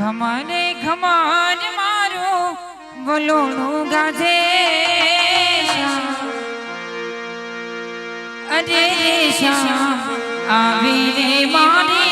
ઘમાને ઘમાન મારું વલોણું ગાજે. અરે શ્યામ આવીને મારી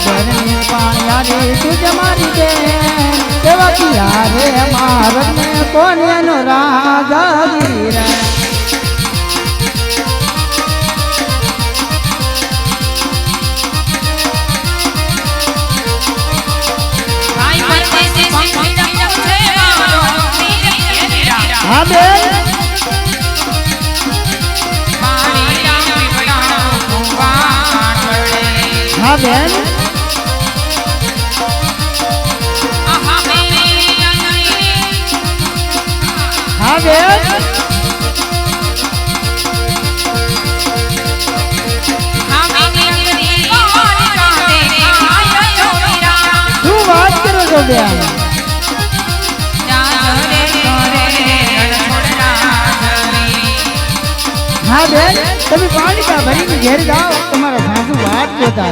પાછળને પાણિયા રે તું જ મારી દે એવા કિયા રે મારને કોન્યાનો રાજા રે. હા બેન? હા હા બેન બેન હા બેન તમે પાણી ભરીને ઘેર જાઓ તમારા સાસુ વાત જોતા